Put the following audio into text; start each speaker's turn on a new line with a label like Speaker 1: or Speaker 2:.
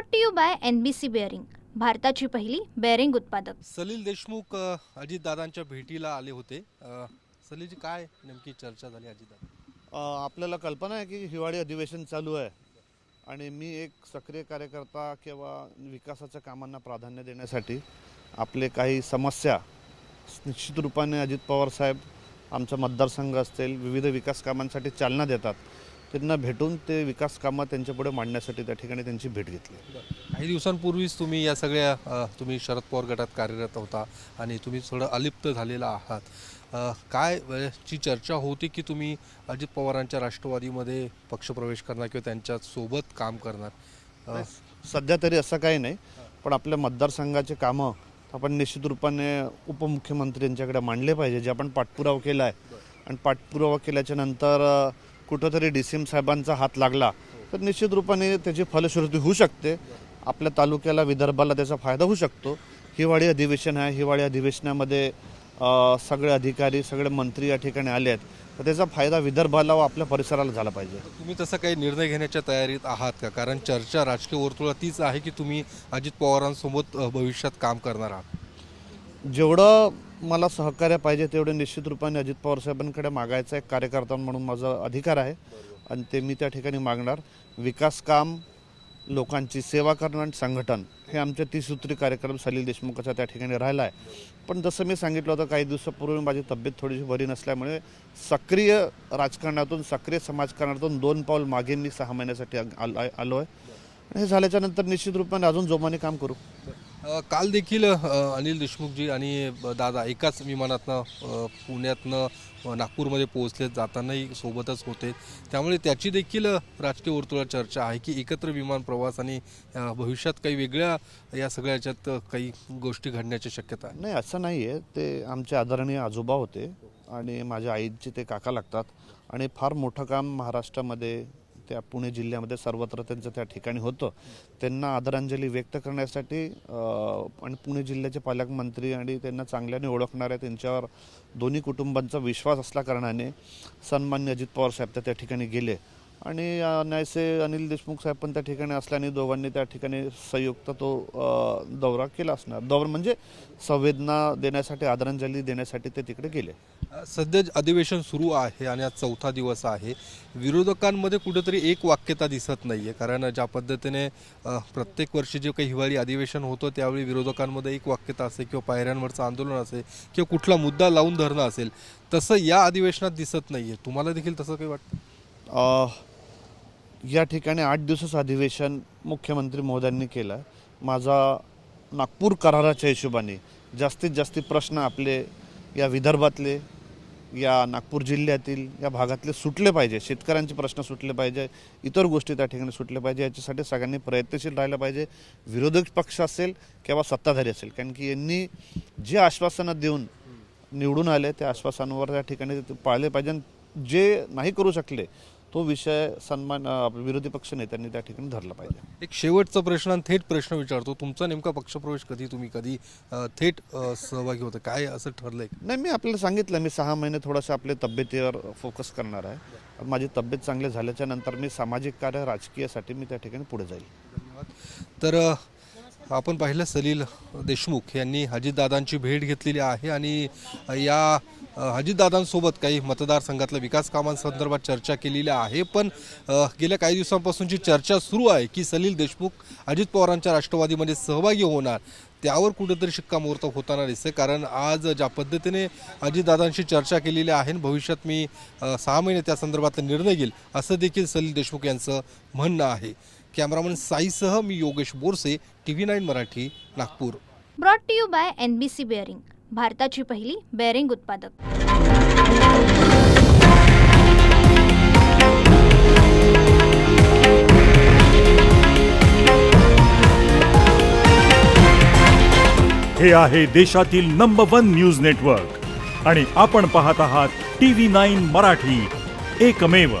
Speaker 1: Brought to you by N B C bearing भारताची पहिली bearing उत्पादक.
Speaker 2: सलील देशमुख अजितदादांच्या भेटीला आले होते. सलीलजी काय नेमकी चर्चा झाली अजितदादा?
Speaker 3: आपल्याला कल्पना आहे की हिवाळी अधिवेशन चालू आहे आणि मी एक सक्रिय कार्यकर्ता किंवा विकासाच्या कामांना प्राधान्य देण्यासाठी आपले काही समस्या निश्चित रूपाने अजित पवार साहेब आमचा मतदारसंघ असतील विविध विकास कामांसाठी चालना देतात. त्यांना भेटून ते विकास कामं त्यांच्यापुढे मांडण्यासाठी त्या ठिकाणी त्यांची भेट घेतली.
Speaker 2: काही दिवसांपूर्वीच तुम्ही या सगळ्या तुम्ही शरद पवार गटात कार्यरत होता आणि तुम्ही थोडं अलिप्त झालेला आहात. काय ची चर्चा होती की तुम्ही अजित पवारांच्या राष्ट्रवादीमध्ये पक्षप्रवेश करणार किंवा त्यांच्यासोबत काम करणार?
Speaker 3: सध्या तरी असं काही नाही. पण आपल्या मतदारसंघाचे कामं आपण निश्चित रूपाने उपमुख्यमंत्री यांच्याकडे मांडले पाहिजे. जे आपण पाठपुरावा केला आहे आणि पाठपुरावा केल्याच्यानंतर कुठंतरी डी सी एम साहेबांचा हात लागला तर निश्चित रूपाने त्याची फलश्रुती होऊ शकते. आपल्या तालुक्याला विदर्भाला त्याचा फायदा होऊ शकतो. हिवाळी अधिवेशन आहे. हिवाळी अधिवेशनामध्ये सगळे अधिकारी सगळे मंत्री या ठिकाणी आले आहेत. तर त्याचा फायदा विदर्भाला व आपल्या परिसराला झाला पाहिजे.
Speaker 2: तुम्ही तसं काही निर्णय घेण्याच्या तयारीत आहात का? कारण चर्चा राजकीय वर्तुळात तीच आहे की तुम्ही अजित पवारांसोबत भविष्यात काम करणार आहात.
Speaker 3: जेवढं मला सहकार्य पाहिजे तेवढे निश्चित रूपाने अजित पवार साहेबांकडे मागायचा एक कार्यकर्ता म्हणून माझा अधिकार आहे. आणि ते मी त्या ठिकाणी मागणार. विकास काम लोकांची सेवा करणं आणि संघटन हे आमचे त्रिसूत्री कार्यक्रम सलील देशमुखाचा त्या ठिकाणी राहिला आहे. पण जसं मी सांगितलं होतं काही दिवसापूर्वी माझी तब्येत थोडीशी बरी नसल्यामुळे सक्रिय राजकारणातून सक्रिय समाजकारणातून दोन पाऊल मागे मी सहा महिन्यासाठी आलो आलो आहे. आणि हे झाल्याच्यानंतर निश्चित रूपाने अजून जोमाने काम करू.
Speaker 2: काल देखील अनिल देशमुखजी आणि ब- दादा एकाच विमानातनं पुण्यातनं नागपूरमध्ये पोहोचले. जातानाही सोबतच होते. त्यामुळे त्याची देखील राजकीय वर्तुळात चर्चा आहे की एकत्र विमान प्रवास आणि भविष्यात काही वेगळ्या या सगळ्या याच्यात काही गोष्टी घडण्याची शक्यता आहे.
Speaker 3: नाही असं नाही आहे. ते आमचे आदरणीय आजोबा होते आणि माझ्या आईचे ते काका लागतात. आणि फार मोठं काम महाराष्ट्रामध्ये त्या पुणे जिल्ह्यामध्ये सर्वत्र त्यांचं त्या ठिकाणी होतं. त्यांना आदरांजली व्यक्त करण्यासाठी आणि पुणे जिल्ह्याचे पालकमंत्री आणि त्यांना चांगल्याने ओळखणाऱ्या त्यांच्यावर दोन्ही कुटुंबांचा विश्वास असल्या कारणाने सन्मान्य अजित पवार साहेब त्या- त्या ठिकाणी गेले. आणि न्यायसे अनिल देशमुख साहेब पण त्या ठिकाणी असल्याने दोघांनी त्या ठिकाणी संयुक्त तो दौरा केला असणार. दौरा म्हणजे संवेदना देण्यासाठी आदरांजली देण्यासाठी ते तिकडे गेले.
Speaker 2: सध्या अधिवेशन सुरू आहे आणि आज चौथा दिवस आहे विरोधकांमध्ये कुठेतरी एक वाक्यता दिसत नाही आहे कारण ज्या पद्धतीने प्रत्येक वर्षी जे काही हिवाळी अधिवेशन होतं त्यावेळी विरोधकांमध्ये एक वाक्यता असेल किंवा पायऱ्यांवरचं आंदोलन असेल किंवा कुठला मुद्दा लावून धरणं असेल तसं या अधिवेशनात दिसत नाही आहे तुम्हाला देखील तसं काही वाटतं?
Speaker 3: या ठिकाणी आठ दिवसाचं अधिवेशन मुख्यमंत्री महोदयांनी केलं. माझा नागपूर कराराच्या हिशोबाने जास्तीत जास्त प्रश्न आपले या विदर्भातले या नागपूर जिल्ह्यातील या भागातले सुटले पाहिजे. शेतकऱ्यांचे प्रश्न सुटले पाहिजे. इतर गोष्टी त्या ठिकाणी सुटल्या पाहिजे. याच्यासाठी सगळ्यांनी प्रयत्नशील राहिलं पाहिजे. विरोधक पक्ष असेल किंवा सत्ताधारी असेल. कारण की यांनी जे आश्वासनं देऊन निवडून आले त्या आश्वासनावर त्या ठिकाणी पाळले पाहिजे. जे नाही करू शकले तो विषय सन्मान विरोधी पक्ष नेत्यांनी त्या ठिकाणी धरला पाहिजे.
Speaker 2: एक शेवटचा प्रश्न आणि थेट प्रश्न विचारतो. तुमचा नेमका पक्षप्रवेश कधी तुम्ही कधी थेट सहभागी होता? काय असं ठरलंय?
Speaker 3: नाही मी आपल्याला सांगितलं मी सहा महिने थोडंसं आपल्या तब्येतीवर फोकस करणार आहे. माझी तब्येत चांगली झाल्याच्यानंतर मी सामाजिक कार्य राजकीयासाठी मी त्या ठिकाणी पुढे जाईल.
Speaker 2: तर आपण पाहिलं सलील देशमुख यांनी अजितदादांची भेट घेतलेली आहे आणि या अ, अजितदादांसोबत काही मतदारसंघातल्या विकास कामांसंदर्भात चर्चा केलेली आहे. पण गेल्या काही दिवसांपासूनची चर्चा सुरू आहे की सलील देशमुख अजित पवारांच्या राष्ट्रवादीमध्ये सहभागी होणार त्यावर कुठेतरी शिक्कामोर्तब होताना दिसते कारण आज ज्या पद्धतीने अजितदादांशी चर्चा केलेली आहे भविष्यात मी सहा महिने त्या संदर्भातला निर्णय घेईल असं देखील सलील देशमुख यांचं म्हणणं आहे. कॅमेरामन साईसह मी Yogesh Borse T V nine Marathi Nagpur.
Speaker 1: Brought to you by N B C bearing भारताची पहिली बेअरिंग उत्पादक.
Speaker 4: हे आहे देशातील नंबर वन न्यूज नेटवर्क आणि आपण पाहत आहात टी व्ही नाईन मराठी. एकमेव